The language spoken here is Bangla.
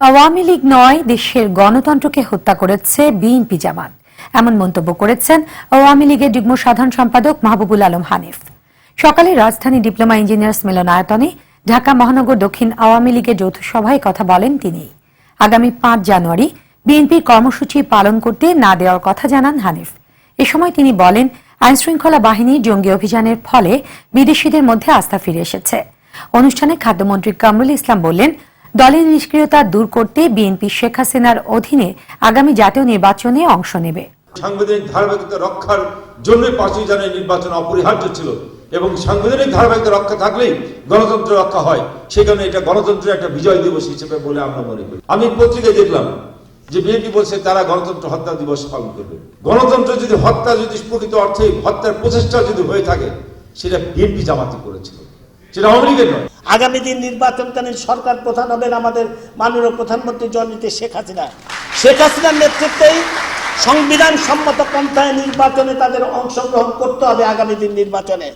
আওয়ামী লীগ নয়, দেশের গণতন্ত্রকে হত্যা করেছে বিএনপি জামাত। এমন মন্তব্য করেছেন আওয়ামী লীগের যুগ্ম সাধারণ সম্পাদক মাহবুবুল আলম হানিফ। সকালে রাজধানী ডিপ্লোমা ইঞ্জিনিয়ার্স মিলনায়তনে ঢাকা মহানগর দক্ষিণ আওয়ামী লীগের যৌথ সভায় কথা বলেন তিনি। আগামী পাঁচ জানুয়ারি বিএনপির কর্মসূচি পালন করতে না দেওয়ার কথা জানান হানিফ। এ সময় তিনি বলেন, আইনশৃঙ্খলা বাহিনী জঙ্গি অভিযানের ফলে বিদেশিদের মধ্যে আস্থা ফিরে এসেছে। অনুষ্ঠানে খাদ্যমন্ত্রী কামরুল ইসলাম বললেন দলের নিষ্ক্রিয়তা দূর করতে বিএনপি শেখ হাসিনার অধীনে আগামী জাতীয় নির্বাচনে অংশ নেবে। সাংবিধানিক ধারাবাহিকতা রক্ষার জন্য পাঁচই জানুয়ারি নির্বাচন অপরিহার্য ছিল এবং সাংবিধানিক ধারাবাহিকতা রক্ষা থাকলেই গণতন্ত্র রক্ষা হয়। সেই কারণে এটা গণতন্ত্রের একটা বিজয় দিবস হিসেবে বলে আমরা মনে করি। আমি পত্রিকায় দেখলাম যে বিএনপি বলছে তারা গণতন্ত্র হত্যা দিবস পালন করবে। গণতন্ত্র যদি হত্যা যদি প্রকৃত অর্থে হত্যার প্রচেষ্টা যদি হয়ে থাকে, সেটা বিএনপি জামাতি করেছিল। সেটা আওয়ামী লীগের নয়। আগামী দিন নির্বাচনকালীন সরকার প্রধান হবেন আমাদের মাননীয় প্রধানমন্ত্রী জননীতি শেখ হাসিনা। শেখ হাসিনার নেতৃত্বেই সংবিধান সম্মত পন্থায় নির্বাচনে তাদের অংশগ্রহণ করতে হবে আগামী দিন নির্বাচনে।